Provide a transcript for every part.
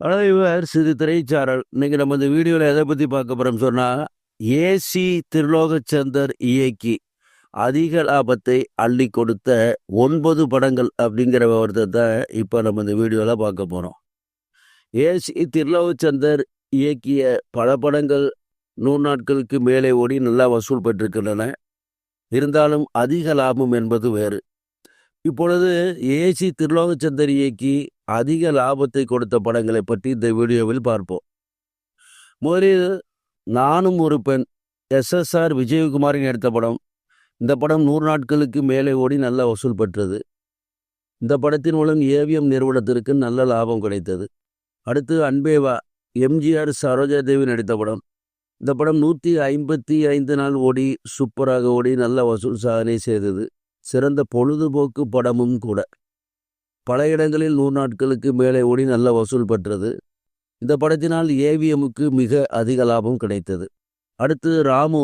ஹாய்வர் சிறு திரைச்சாரல். இன்னைக்கு நம்ம இந்த வீடியோவில் எதை பற்றி பார்க்க போகிறோம் சொன்னால் ஏசி திருலோகச்சந்தர் இயக்கி அதிக லாபத்தை அள்ளி கொடுத்த ஒன்பது படங்கள் அப்படிங்கிற விவரத்தை இப்போ நம்ம இந்த வீடியோவில் பார்க்க போகிறோம் ஏசி திருலோகச்சந்தர் இயக்கிய பல படங்கள் நூறு நாட்களுக்கு மேலே ஓடி நல்லா வசூல் பெற்றிருக்கின்றன. இருந்தாலும் அதிக லாபம் என்பது வேறு. இப்பொழுது ஏசி திருலோகச்சந்தர் இயக்கி அதிக லாபத்தை கொடுத்த படங்களை பற்றி இந்த வீடியோவில் பார்ப்போம். முதலில் நானும் ஒரு பெண் எஸ்எஸ்ஆர் விஜயகுமாரின் எடுத்த படம். இந்த படம் நூறு நாட்களுக்கு மேலே ஓடி நல்ல வசூல் பெற்றது. இந்த படத்தின் மூலம் ஏவிஎம் நிறுவனத்திற்கு நல்ல லாபம் கிடைத்தது. அடுத்து அன்பேவா எம்ஜிஆர் சரோஜா தேவி நடித்த படம். இந்த படம் நூற்றி ஐம்பத்தி ஐந்து நாள் ஓடி சூப்பராக ஓடி நல்ல வசூல் சாதனை செய்தது. சிறந்த பொழுதுபோக்கு படமும் கூட. பல இடங்களில் நூறு நாட்களுக்கு மேலே ஓடி நல்ல வசூல் பெற்றது. இந்த படத்தினால் ஏவிஎம்முக்கு மிக அதிக லாபம் கிடைத்தது. அடுத்து ராமு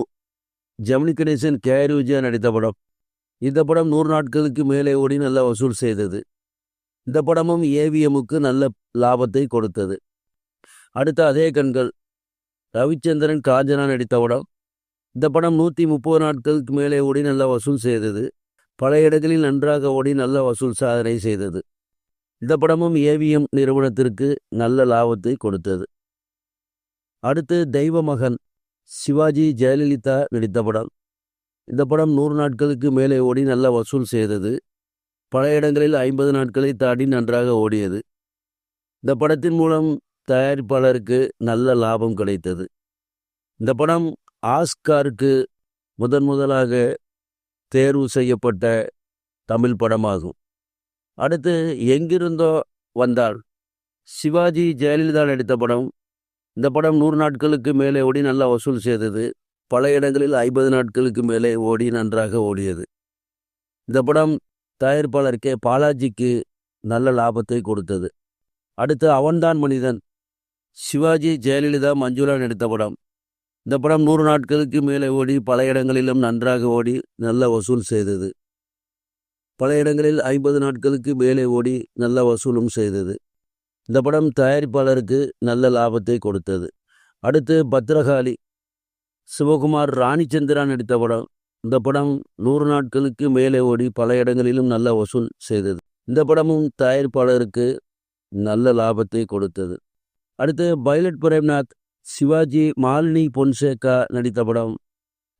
ஜெமினி கணேசன் கே விஜயா நடித்த படம். இந்த படம் நூறு நாட்களுக்கு மேலே ஓடி நல்ல வசூல் செய்தது. இந்த படமும் ஏவிஎம்முக்கு நல்ல லாபத்தை கொடுத்தது. அடுத்த அதே கண்கள் ரவிச்சந்திரன் காஞ்சனா நடித்த படம். இந்த படம் நூற்றி முப்பது நாட்களுக்கு மேலே ஓடி நல்ல வசூல் செய்தது. பல இடங்களில் நன்றாக ஓடி நல்ல வசூல் சாதனை செய்தது. இந்த படமும் ஏவிஎம் நிறுவனத்திற்கு நல்ல லாபத்தை கொடுத்தது. அடுத்து தெய்வ மகன் சிவாஜி ஜெயலலிதா நடித்த படம். இந்த படம் நூறு நாட்களுக்கு மேலே ஓடி நல்ல வசூல் செய்தது. பல இடங்களில் ஐம்பது நாட்களை தாண்டி நன்றாக ஓடியது. இந்த படத்தின் மூலம் தயாரிப்பாளருக்கு நல்ல லாபம் கிடைத்தது. இந்த படம் ஆஸ்காருக்கு முதன் முதலாக தேர்வு செய்யப்பட்ட தமிழ் படமாகும். அடுத்து எங்கிருந்தோ வந்தாள் சிவாஜி ஜெயலலிதா நடித்த படம். இந்த படம் நூறு நாட்களுக்கு மேலே ஓடி நல்லா வசூல் செய்தது. பல இடங்களில் ஐம்பது நாட்களுக்கு மேலே ஓடி நன்றாக ஓடியது. இந்த படம் தயாரிப்பாளர் கே. பாலாஜிக்கு நல்ல லாபத்தை கொடுத்தது. அடுத்து அவன்தான் மனிதன். சிவாஜி ஜெயலலிதா மஞ்சுளா நடித்த படம். இந்த படம் நூறு நாட்களுக்கு மேலே ஓடி பல இடங்களிலும் நன்றாக ஓடி நல்ல வசூல் செய்தது. பல இடங்களில் ஐம்பது நாட்களுக்கு மேலே ஓடி நல்ல வசூலும் செய்தது. இந்த படம் தயாரிப்பாளருக்கு நல்ல லாபத்தை கொடுத்தது. அடுத்து பத்ரகாளி சிவகுமார் ராணிச்சந்திரா நடித்த படம். இந்த படம் நூறு நாட்களுக்கு மேலே ஓடி பல இடங்களிலும் நல்ல வசூல் செய்தது. இந்த படமும் தயாரிப்பாளருக்கு நல்ல லாபத்தை கொடுத்தது. அடுத்து பைலட் பிரேம்நாத் சிவாஜி மாலினி பொன்சேகா நடித்த படம்.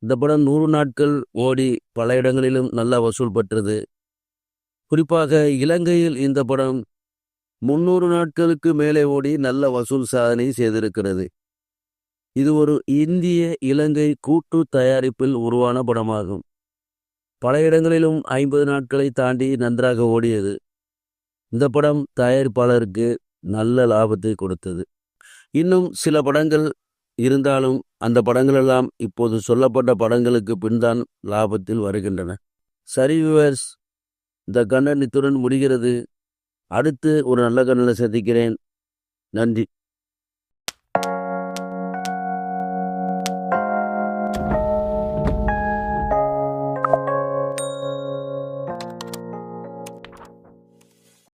இந்த படம் நூறு நாட்கள் ஓடி பல இடங்களிலும் நல்ல வசூல் பெற்றது குறிப்பாக இலங்கையில் இந்த படம் முன்னூறு நாட்களுக்கு மேலே ஓடி நல்ல வசூல் சாதனை செய்திருக்கிறது. இது ஒரு இந்திய இலங்கை கூட்டு தயாரிப்பில் உருவான படமாகும். பல இடங்களிலும் ஐம்பது நாட்களை தாண்டி நன்றாக ஓடியது. இந்த படம் தயாரிப்பாளருக்கு நல்ல லாபத்தை கொடுத்தது. இன்னும் சில படங்கள் இருந்தாலும் அந்த படங்களெல்லாம் இப்போது சொல்லப்பட்ட படங்களுக்கு பின்தான் லாபத்தில் வருகின்றன. சரி விவர்ஸ் இந்த கண்ணன் இத்துடன் முடிகிறது. அடுத்து ஒரு நல்ல கண்ணில் சந்திக்கிறேன். நன்றி.